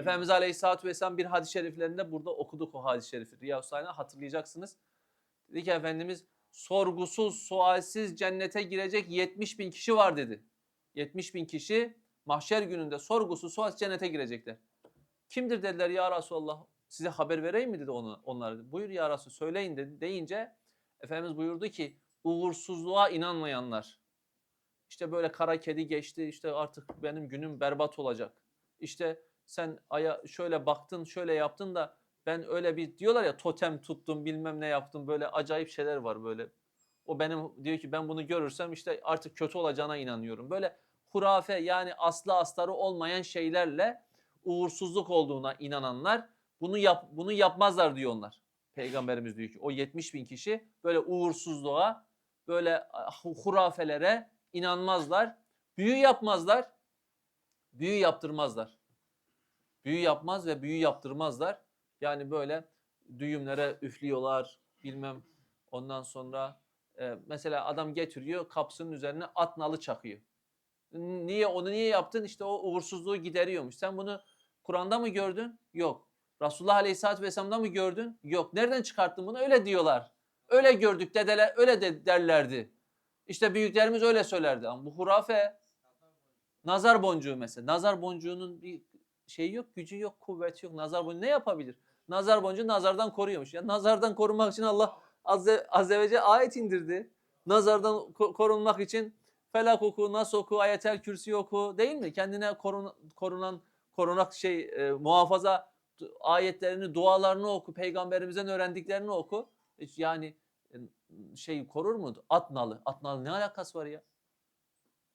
Efendimiz Aleyhisselatü Vesselam bir hadis-i şeriflerinde burada okuduk o hadis-i şerifi. Riyad-ı Salih'ine hatırlayacaksınız. Dedi ki Efendimiz sorgusuz, sualsiz cennete girecek 70 bin kişi var dedi. 70 bin kişi mahşer gününde sorgusuz, sualsiz cennete girecekler. Kimdir dediler ya Resulallah size haber vereyim mi dedi onu, onlar. Buyur ya Resul söyleyin dedi deyince Efendimiz buyurdu ki uğursuzluğa inanmayanlar. İşte böyle kara kedi geçti işte artık benim günüm berbat olacak. İşte sen aya şöyle baktın şöyle yaptın da ben öyle bir diyorlar ya totem tuttum bilmem ne yaptım böyle acayip şeyler var böyle. O benim diyor ki ben bunu görürsem işte artık kötü olacağına inanıyorum. Böyle hurafe yani aslı astarı olmayan şeylerle uğursuzluk olduğuna inananlar bunu yap, bunu yapmazlar diyor onlar. Peygamberimiz diyor ki o 70 bin kişi böyle uğursuzluğa böyle ah, hurafelere inanmazlar. Büyü yapmazlar. Büyü yaptırmazlar. Büyü yapmaz ve büyü yaptırmazlar. Yani böyle düğümlere üflüyorlar bilmem ondan sonra e, mesela adam getiriyor kapsının üzerine at nalı çakıyor. Niye onu niye yaptın? İşte o uğursuzluğu gideriyormuş. Sen bunu Kur'an'da mı gördün? Yok. Resulullah Aleyhisselatü Vesselam'da mı gördün? Yok. Nereden çıkarttın bunu? Öyle diyorlar. Öyle gördük dedeler öyle de derlerdi. İşte büyüklerimiz öyle söylerdi. Ama bu hurafe. Nazar boncuğu mesela. Nazar boncuğunun bir şeyi yok, gücü yok, kuvveti yok. Nazar boncuğu ne yapabilir? Nazar boncuğu nazardan koruyormuş. Ya nazardan korunmak için Allah Azze, Azze ve Celle ayet indirdi. Nazardan ko- korunmak için Felak oku, Nas oku, Ayetel Kürsi oku değil mi? Kendine korun, korunan, korunak şey e, muhafaza ayetlerini, dualarını oku, peygamberimizden öğrendiklerini oku. Hiç Yani e, şey korur mu? At nalı. At nalı ne alakası var ya?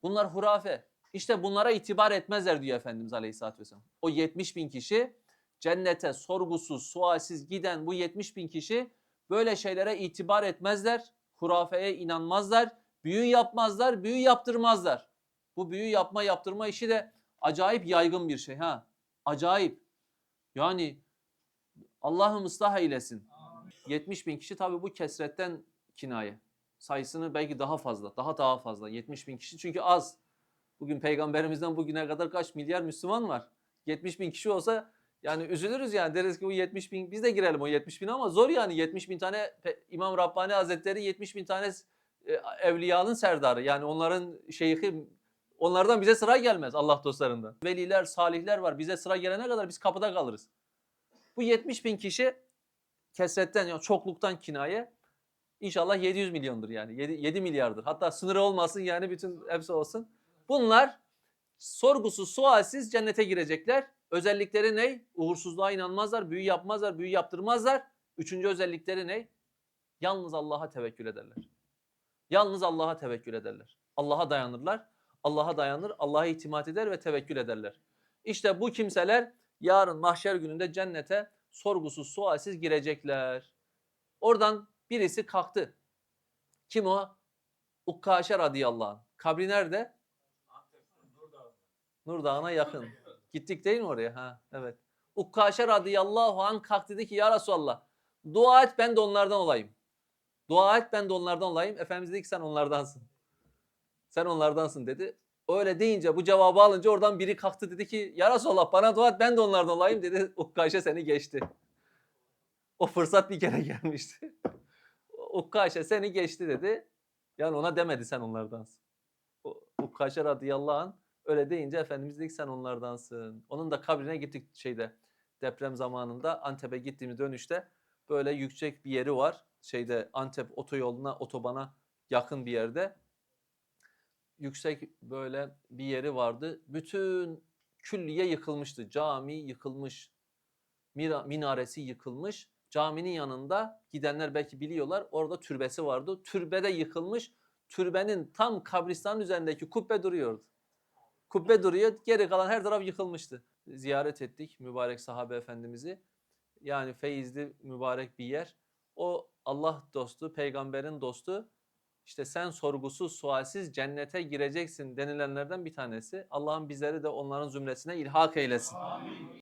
Bunlar hurafe. İşte bunlara itibar etmezler diyor Efendimiz Aleyhisselatü Vesselam. O 70 bin kişi cennete sorgusuz, sualsiz giden bu 70 bin kişi böyle şeylere itibar etmezler. Hurafeye inanmazlar. Büyü yapmazlar, büyü yaptırmazlar. Bu büyü yapma yaptırma işi de acayip yaygın bir şey ha. Acayip. Yani Allah'ım ıslah eylesin. 70 bin kişi tabii bu kesretten kinaye. Sayısını belki daha fazla, daha daha fazla. 70 bin kişi çünkü az. Bugün peygamberimizden bugüne kadar kaç milyar Müslüman var? 70 bin kişi olsa yani üzülürüz yani deriz ki bu 70 bin biz de girelim o 70 bin ama zor yani 70 bin tane İmam Rabbani Hazretleri 70 bin tane e, evliyanın serdarı yani onların şeyhi onlardan bize sıra gelmez Allah dostlarından. Veliler, salihler var bize sıra gelene kadar biz kapıda kalırız. Bu 70 bin kişi kesretten yani çokluktan kinaye inşallah 700 milyondur yani 7, 7 milyardır. Hatta sınırı olmasın yani bütün hepsi olsun. Bunlar sorgusuz sualsiz cennete girecekler. Özellikleri ne? Uğursuzluğa inanmazlar, büyü yapmazlar, büyü yaptırmazlar. Üçüncü özellikleri ne? Yalnız Allah'a tevekkül ederler. Yalnız Allah'a tevekkül ederler. Allah'a dayanırlar. Allah'a dayanır, Allah'a itimat eder ve tevekkül ederler. İşte bu kimseler yarın mahşer gününde cennete sorgusuz sualsiz girecekler. Oradan birisi kalktı. Kim o? Ukkaşe radıyallahu anh. Kabri nerede? Nur Dağı'na yakın. Gittik değil mi oraya? Ha, evet. Ukkaşe radıyallahu anh kalktı dedi ki ya Resulallah dua et ben de onlardan olayım. Dua et ben de onlardan olayım. Efendimiz dedi ki sen onlardansın. Sen onlardansın dedi. Öyle deyince bu cevabı alınca oradan biri kalktı dedi ki ya Resulallah bana dua et ben de onlardan olayım dedi. Ukkaşe seni geçti. O fırsat bir kere gelmişti. Ukkaşe seni geçti dedi. Yani ona demedi sen onlardansın. Ukkaşe radıyallahu anh öyle deyince Efendimiz dedi ki sen onlardansın. Onun da kabrine gittik şeyde deprem zamanında Antep'e gittiğimiz dönüşte böyle yüksek bir yeri var. Şeyde Antep otoyoluna, otobana yakın bir yerde. Yüksek böyle bir yeri vardı. Bütün külliye yıkılmıştı. Cami yıkılmış. Minaresi yıkılmış. Caminin yanında gidenler belki biliyorlar. Orada türbesi vardı. Türbede yıkılmış. Türbenin tam kabristanın üzerindeki kubbe duruyordu. Kubbe duruyor. Geri kalan her taraf yıkılmıştı. Ziyaret ettik mübarek sahabe efendimizi. Yani feyizli mübarek bir yer. O Allah dostu, peygamberin dostu. İşte sen sorgusuz, sualsiz cennete gireceksin denilenlerden bir tanesi. Allah'ım bizleri de onların zümresine ilhak eylesin.